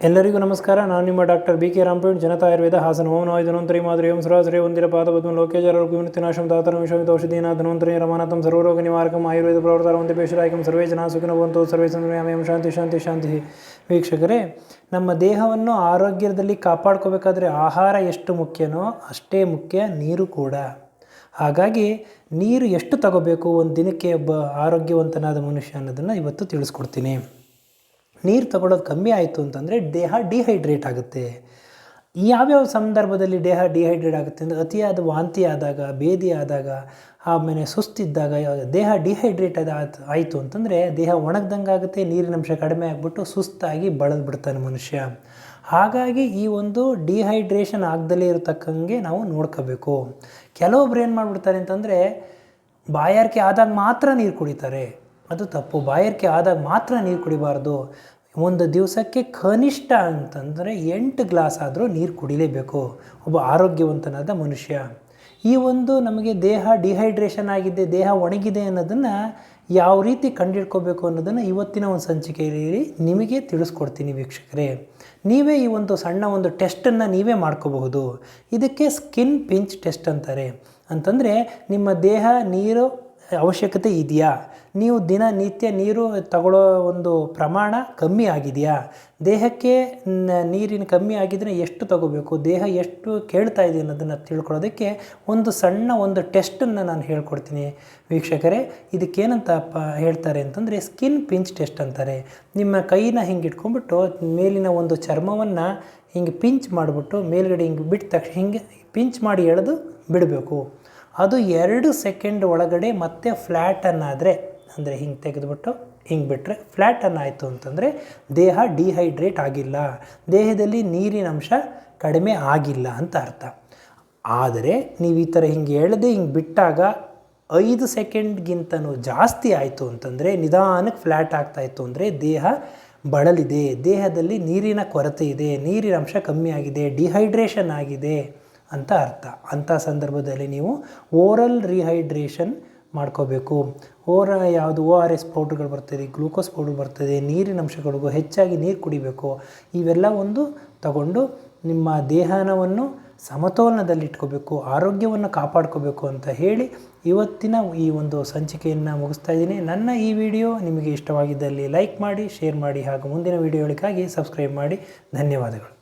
ಎಲ್ಲರಿಗೂ ನಮಸ್ಕಾರ. ನಾನು ನಿಮ್ಮ doctor B K Rampet Janata Ayurveda, Hassan ಓಂ ನೋಯ್, ಧನ್ವಂತರಿ ಮಾದರಿ, ಓಂ ಸರಾಸರಿ ಒಂದಿರ ಪಾದ ಪದ್ಮ ಲೋಕೇಜರ ವಿನಾಶಂ ದಾತರಂ ವಿಶ್ವಮಿತ ಔಷಧೀನ, ಧನ್ವಂತರಿ, ರಮಾನಾಥಂ, ಸರ್ವರೋಗ ನಿವಾರಕಂ, ಆಯುರ್ವೇದ ಪ್ರವರ್ತಾರ ಒಂದೇ ಪೇಶರಾಯಕಂ ಸರ್ವೇ ಜನ, ಸುಖಿನ ಬಂತು ಸರ್ವೇ ಸಂಗ್ರಾಮ ಶಾಂತಿ ಶಾಂತಿ ಶಾಂತಿ. ವೀಕ್ಷಕರೇ, ನಮ್ಮ ದೇಹವನ್ನು ಆರೋಗ್ಯದಲ್ಲಿ ಕಾಪಾಡ್ಕೋಬೇಕಾದ್ರೆ ಆಹಾರ ಎಷ್ಟು ಮುಖ್ಯನೋ ಅಷ್ಟೇ ಮುಖ್ಯ ನೀರು ಕೂಡ. ಹಾಗಾಗಿ ನೀರು ಎಷ್ಟು ತಗೋಬೇಕು, ಒಂದು ದಿನಕ್ಕೆ ಒಬ್ಬ ಆರೋಗ್ಯವಂತನಾದ ಮನುಷ್ಯ ಅನ್ನೋದನ್ನು ಇವತ್ತು ತಿಳಿಸ್ಕೊಡ್ತೀನಿ. ನೀರು ತಗೊಳ್ಳೋದು ಕಮ್ಮಿ ಆಯಿತು ಅಂತಂದರೆ ದೇಹ ಡಿಹೈಡ್ರೇಟ್ ಆಗುತ್ತೆ. ಯಾವ್ಯಾವ ಸಂದರ್ಭದಲ್ಲಿ ದೇಹ ಡಿಹೈಡ್ರೇಟ್ ಆಗುತ್ತೆ ಅಂದರೆ ಅತಿಯಾದ ವಾಂತಿ ಆದಾಗ ಭೇದಿ ಆದಾಗ, ಆಮೇಲೆ ಸುಸ್ತಿದ್ದಾಗ ದೇಹ ಡಿಹೈಡ್ರೇಟ್ ಆದ ಆಯಿತು ಅಂತಂದರೆ ದೇಹ ಒಣಗ್ದಂಗೆ ಆಗುತ್ತೆ, ನೀರಿನ ಅಂಶ ಕಡಿಮೆ ಆಗಿಬಿಟ್ಟು ಸುಸ್ತಾಗಿ ಬಳದು ಬಿಡ್ತಾನೆ ಮನುಷ್ಯ. ಹಾಗಾಗಿ ಈ ಒಂದು ಡಿಹೈಡ್ರೇಷನ್ ಆಗದಲ್ಲೇ ಇರತಕ್ಕಂಗೆ ನಾವು ನೋಡ್ಕೋಬೇಕು. ಕೆಲವೊಬ್ರು ಏನು ಮಾಡಿಬಿಡ್ತಾರೆ ಅಂತಂದರೆ ಬಾಯಾರಿಕೆ ಆದಾಗ ಮಾತ್ರ ನೀರು ಕುಡಿತಾರೆ. ಅದು ತಪ್ಪು. ಬಾಯಾರಿಕೆ ಆದಾಗ ಮಾತ್ರ ನೀರು ಕುಡಿಬಾರ್ದು. ಒಂದು ದಿವಸಕ್ಕೆ ಕನಿಷ್ಠ ಅಂತಂದರೆ ಎಂಟು ಗ್ಲಾಸ್ ಆದರೂ ನೀರು ಕುಡಿಲೇಬೇಕು. ಒಬ್ಬ ಆರೋಗ್ಯವಂತನಾದ ಮನುಷ್ಯ. ಈ ಒಂದು ನಮಗೆ ದೇಹ ಡಿಹೈಡ್ರೇಷನ್ ಆಗಿದೆ, ದೇಹ ಒಣಗಿದೆ ಅನ್ನೋದನ್ನು ಯಾವ ರೀತಿ ಕಂಡಿಡ್ಕೋಬೇಕು ಅನ್ನೋದನ್ನು ಇವತ್ತಿನ ಒಂದು ಸಂಚಿಕೆಯಲ್ಲಿ ನಿಮಗೆ ತಿಳಿಸ್ಕೊಡ್ತೀನಿ ವೀಕ್ಷಕರೇ. ನೀವೇ ಈ ಒಂದು ಸಣ್ಣ ಒಂದು ಟೆಸ್ಟನ್ನು ನೀವೇ ಮಾಡ್ಕೋಬಹುದು. ಇದಕ್ಕೆ ಸ್ಕಿನ್ ಪಿಂಚ್ ಟೆಸ್ಟ್ ಅಂತಾರೆ. ಅಂತಂದರೆ ನಿಮ್ಮ ದೇಹ, ನೀರು ಅವಶ್ಯಕತೆ ಇದೆಯಾ? ನೀವು ದಿನನಿತ್ಯ ನೀರು ತಗೊಳ್ಳೋ ಒಂದು ಪ್ರಮಾಣ ಕಮ್ಮಿ ಆಗಿದೆಯಾ? ದೇಹಕ್ಕೆ ನೀರಿನ ಕಮ್ಮಿ ಆಗಿದ್ರೆ ಎಷ್ಟು ತಗೋಬೇಕು? ದೇಹ ಎಷ್ಟು ಕೇಳ್ತಾ ಇದೆ ಅನ್ನೋದನ್ನು ತಿಳ್ಕೊಳ್ಳೋದಕ್ಕೆ ಒಂದು ಸಣ್ಣ ಒಂದು ಟೆಸ್ಟನ್ನು ನಾನು ಹೇಳ್ಕೊಡ್ತೀನಿ. ವೀಕ್ಷಕರೇ, ಇದಕ್ಕೇನಂತ ಪ, ಹೇಳ್ತಾರೆ ಅಂತಂದರೆ ಸ್ಕಿನ್ ಪಿಂಚ್ ಟೆಸ್ಟ್ ಅಂತಾರೆ. ನಿಮ್ಮ ಕೈನ ಹಿಂಗೆ ಇಟ್ಕೊಂಡ್ಬಿಟ್ಟು ಮೇಲಿನ ಒಂದು ಚರ್ಮವನ್ನು ಹಿಂಗೆ ಪಿಂಚ್ ಮಾಡಿಬಿಟ್ಟು ಮೇಲ್ಗಡೆ ಹಿಂಗೆ ಬಿಟ್ಟ ತಕ್ಷಣ ಹಿಂಗೆ ಪಿಂಚ್ ಮಾಡಿ ಎಳೆದು ಬಿಡಬೇಕು. ಅದು ಎರಡು ಸೆಕೆಂಡ್ ಒಳಗಡೆ ಮತ್ತೆ ಫ್ಲ್ಯಾಟನ್ನಾದರೆ ಅಂದರೆ ಹಿಂಗೆ ತೆಗೆದುಬಿಟ್ಟು, ಹಿಂಗೆ ಬಿಟ್ಟರೆ ಫ್ಲ್ಯಾಟನ್ನು ಆಯಿತು ಅಂತಂದರೆ ದೇಹ ಡಿಹೈಡ್ರೇಟ್ ಆಗಿಲ್ಲ. ದೇಹದಲ್ಲಿ ನೀರಿನ ಅಂಶ ಕಡಿಮೆ ಆಗಿಲ್ಲ ಅಂತ ಅರ್ಥ. ಆದರೆ ನೀವು ಈ ಥರ ಹಿಂಗೆ ಎಳೆದೇ ಹಿಂಗೆ ಬಿಟ್ಟಾಗ ಐದು ಸೆಕೆಂಡ್ಗಿಂತನೂ ಜಾಸ್ತಿ ಆಯಿತು ಅಂತಂದರೆ, ನಿಧಾನಕ್ಕೆ ಫ್ಲ್ಯಾಟ್ ಆಗ್ತಾಯಿತ್ತು ಅಂದರೆ ದೇಹ ಬಳಲಿದೆ. ದೇಹದಲ್ಲಿ ನೀರಿನ ಕೊರತೆ ಇದೆ. ನೀರಿನ ಅಂಶ ಕಮ್ಮಿ ಆಗಿದೆ. ಡಿಹೈಡ್ರೇಷನ್ ಆಗಿದೆ. ಅಂತ ಅರ್ಥ. ಅಂಥ ಸಂದರ್ಭದಲ್ಲಿ ನೀವು ಓರಲ್ ರಿಹೈಡ್ರೇಷನ್ ಮಾಡ್ಕೋಬೇಕು. ಓರ ಯಾವುದು ಓ ಆರ್ ಎಸ್ ಪೌಡ್ರ್ಗಳು ಬರ್ತದೆ, ಗ್ಲೂಕೋಸ್ ಪೌಡ್ರ್ ಬರ್ತದೆ, ನೀರಿನ ಅಂಶಗಳಿಗೂ ಹೆಚ್ಚಾಗಿ ನೀರು ಕುಡಿಬೇಕು. ಇವೆಲ್ಲ ಒಂದು ತಗೊಂಡು ನಿಮ್ಮ ದೇಹನವನ್ನು ಸಮತೋಲನದಲ್ಲಿಟ್ಕೋಬೇಕು, ಆರೋಗ್ಯವನ್ನು ಕಾಪಾಡ್ಕೋಬೇಕು ಅಂತ ಹೇಳಿ ಇವತ್ತಿನ ಈ ಒಂದು ಸಂಚಿಕೆಯನ್ನು ಮುಗಿಸ್ತಾ ಇದ್ದೀನಿ. ನನ್ನ ಈ ವಿಡಿಯೋ ನಿಮಗೆ ಇಷ್ಟವಾಗಿದ್ದಲ್ಲಿ ಲೈಕ್ ಮಾಡಿ, ಶೇರ್ ಮಾಡಿ ಹಾಗೂ ಮುಂದಿನ ವಿಡಿಯೋಗಳಿಗಾಗಿ ಸಬ್ಸ್ಕ್ರೈಬ್ ಮಾಡಿ. ಧನ್ಯವಾದಗಳು.